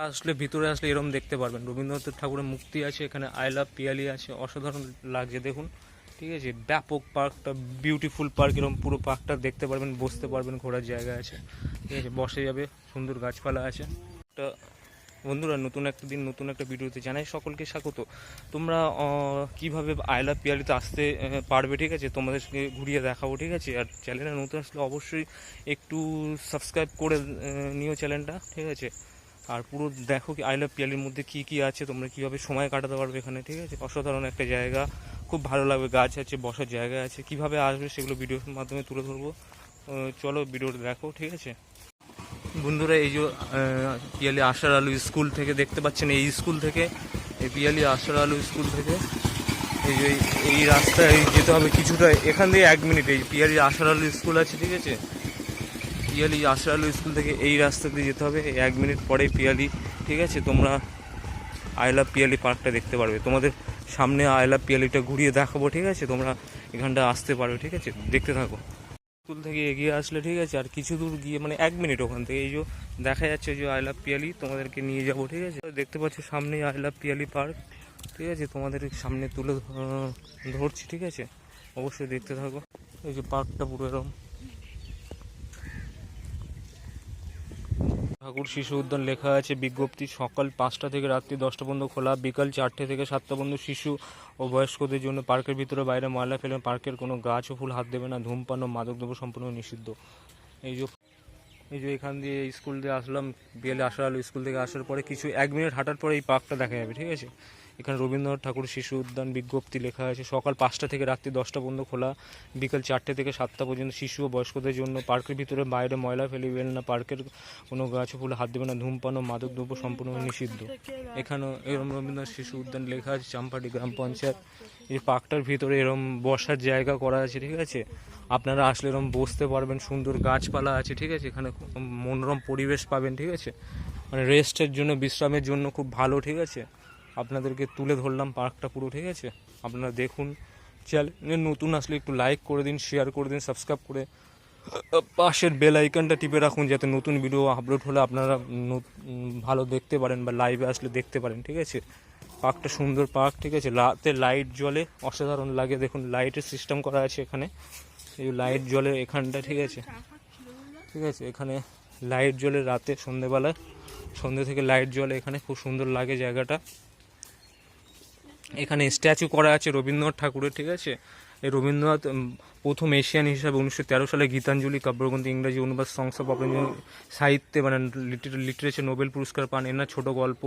আসলে ভিতরে আসলে এরম দেখতে পারবেন। রবীন্দ্রনাথ ঠাকুরের মূর্তি আছে, এখানে আই লাভ পিয়ালি আছে, অসাধারণ লাগছে দেখুন। ঠিক আছে, ব্যাপক পার্কটা বিউটিফুল পার্ক এরকম পুরো পার্কটা দেখতে পারবেন, বসতে পারবেন, ঘোরার জায়গা আছে। ঠিক আছে, বসে যাবে, সুন্দর গাছপালা আছে। একটা বন্ধুরা, নতুন একটা দিন, নতুন একটা ভিডিওতে জানাই সকলকে স্বাগত। তোমরা কীভাবে আইলা পিয়ালিতে আসতে পারবে, ঠিক আছে? তোমাদেরকে ঘুরিয়ে দেখাবো, ঠিক আছে? আর চ্যানেলে নতুন আসলে অবশ্যই একটু সাবস্ক্রাইব করে নিও চ্যানেলটা, ঠিক আছে? আর পুরো দেখো কি, আই লাভ পিয়ালির মধ্যে কি কি আছে, তোমরা কীভাবে সময় কাটাতে পারবে এখানে, ঠিক আছে? অসাধারণ একটা জায়গা, খুব ভালো লাগবে, গাছ আছে, বসার জায়গা আছে, কীভাবে আসবে সেগুলো ভিডিওর মাধ্যমে তুলে ধরবো। চলো ভিডিওটা দেখো, ঠিক আছে? বন্ধুরা, এই যে পিয়ালি আশার আলু স্কুল থেকে দেখতে পাচ্ছেন, এই স্কুল থেকে, এই পিয়ালি আশার আলু স্কুল থেকে, এই যে এই- এই রাস্তায় যেতে হবে কিছুটা, এখান দিয়ে এক মিনিট, এই পিয়ালি আশার আলু স্কুল আছে, ঠিক আছে? পিয়ালি আশার আলু স্কুল থেকে এই রাস্তা দিয়ে যেতে হবে। এক মিনিট পরেই পিয়ালি, ঠিক আছে? তোমরা আই লাভ পিয়ালি পার্কটা দেখতে পারবে। তোমাদের সামনে আই লাভ পিয়ালিটা ঘুরিয়ে দেখাবো, ঠিক আছে? তোমরা এখানটা আসতে পারবে, ঠিক আছে? দেখতে থাকো। স্কুল থেকে এগিয়ে আসলে, ঠিক আছে? আর কিছু দূর গিয়ে মানে এক মিনিট ওখান থেকে। এই যে দেখা যাচ্ছে যে আই লাভ পিয়ালি, তোমাদেরকে নিয়ে যাব, ঠিক আছে? দেখতে পাচ্ছ সামনেই আই লাভ পিয়ালি পার্ক, ঠিক আছে? তোমাদের সামনে তুলে ধরছি, ঠিক আছে? অবশ্যই দেখতে থাকো। এই যে পার্কটা পুরো এরকম ঠাকুর শিশু উদ্যান লেখা আছে, বিজ্ঞপ্তি সকাল পাঁচটা থেকে রাত্রি দশটা পর্যন্ত খোলা, বিকাল চারটে থেকে সাতটা পর্যন্ত শিশু ও বয়স্কদের জন্য পার্কের ভিতরে বাইরে ময়লা ফেলে পার্কের কোনো গাছ ও ফুল হাত দেবে না, ধূমপান ও মাদকদ্রব্য সম্পূর্ণ নিষিদ্ধ। এই যে এই যে এখান দিয়ে স্কুল দিয়ে আসলাম বিয়েলে আসার আলো স্কুল থেকে আসার পরে কিছু এক মিনিট হাঁটার পরে এই পার্কটা দেখা যাবে, ঠিক আছে? এখানে রবীন্দ্রনাথ ঠাকুর শিশু উদ্যান বিজ্ঞপ্তি লেখা আছে। সকাল পাঁচটা থেকে রাত্রি দশটা পর্যন্ত খোলা। বিকাল চারটে থেকে সাতটা পর্যন্ত শিশু ও বয়স্কদের জন্য পার্কের ভিতরে বাইরে ময়লা ফেলিবেন না পার্কের কোনো গাছ ফুল হাত দেবে না। ধূমপান ও মাদকদ্রব্য সম্পূর্ণ নিষিদ্ধ। এখানেও এরম রবীন্দ্রনাথ শিশু উদ্যান লেখা আছে, চাম্পাটি গ্রাম পঞ্চায়েত। এই পার্কটার ভিতরে এরম বসার জায়গা করা আছে, ঠিক আছে? আপনারা আসলে এরম বসতে পারবেন, সুন্দর গাছপালা আছে, ঠিক আছে? এখানে মনোরম পরিবেশ পাবেন, ঠিক আছে? মানে রেস্টের জন্য, বিশ্রামের জন্য খুব ভালো, ঠিক আছে? আপনাদেরকে তুলে ধরলাম, পার্কটা পুরো, ঠিক আছে? আপনারা দেখুন চ্যানেলে নতুন আসলে একটু লাইক করে দিন শেয়ার করে দিন সাবস্ক্রাইব করে পাশের বেল আইকনটা টিপে রাখুন, যাতে নতুন ভিডিও আপলোড হলে আপনারা ভালো দেখতে পারেন বা লাইভে আসলে দেখতে পারেন, ঠিক আছে? পার্কটা সুন্দর পার্ক, ঠিক আছে? রাতে লাইট জ্বলে, অসাধারণ লাগে। দেখুন লাইটের সিস্টেম করা আছে এখানে। এই লাইট জলে এখানটা, ঠিক আছে? ঠিক আছে? এখানে লাইট জ্বলে রাতে, সন্ধেবেলায়। সন্ধে থেকে লাইট জ্বলে এখানে। খুব সুন্দর লাগে জায়গাটা। এখানে স্ট্যাচু করা আছে রবীন্দ্রনাথ ঠাকুরের, ঠিক আছে? এই রবীন্দ্রনাথ প্রথম এশিয়ান হিসাবে উনিশশো তেরো সালে গীতাঞ্জলি, কাব্যগ্রন্থ, ইংরাজি অনুবাদ সংস্থা সাহিত্যে মানে লিটারেচার নোবেল পুরস্কার পান এনার ছোট গল্প,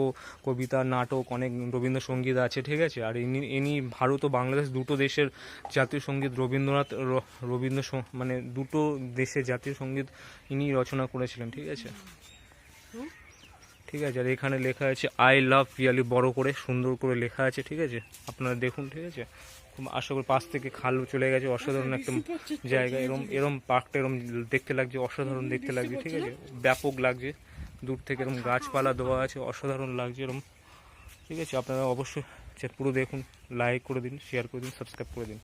কবিতা, নাটক, অনেক রবীন্দ্রসঙ্গীত আছে, ঠিক আছে? আর ইনি ইনি ভারত ও বাংলাদেশ দুটো দেশের জাতীয় সংগীত, রবীন্দ্রনাথ রবীন্দ্র মানে দুটো দেশের জাতীয় সংগীত ইনি রচনা করেছিলেন, ঠিক আছে? ঠিক আছে, আর এখানে লেখা আছে আই লাভ পিয়ালি বড় করে, সুন্দর করে লেখা আছে, ঠিক আছে? আপনারা দেখুন, ঠিক আছে? খুব আশা করি পাশ থেকে খাল চলে গেছে, অসাধারণ একটা জায়গা, এরম এরম পার্কটা এরম দেখতে লাগছে, অসাধারণ দেখতে লাগছে, ঠিক আছে? ব্যাপক লাগছে, দূর থেকে এরম গাছপালা দেওয়া আছে, অসাধারণ লাগছে এরম, ঠিক আছে? আপনারা অবশ্যই পুরো দেখুন লাইক করে দিন শেয়ার করে দিন সাবস্ক্রাইব করে দিন।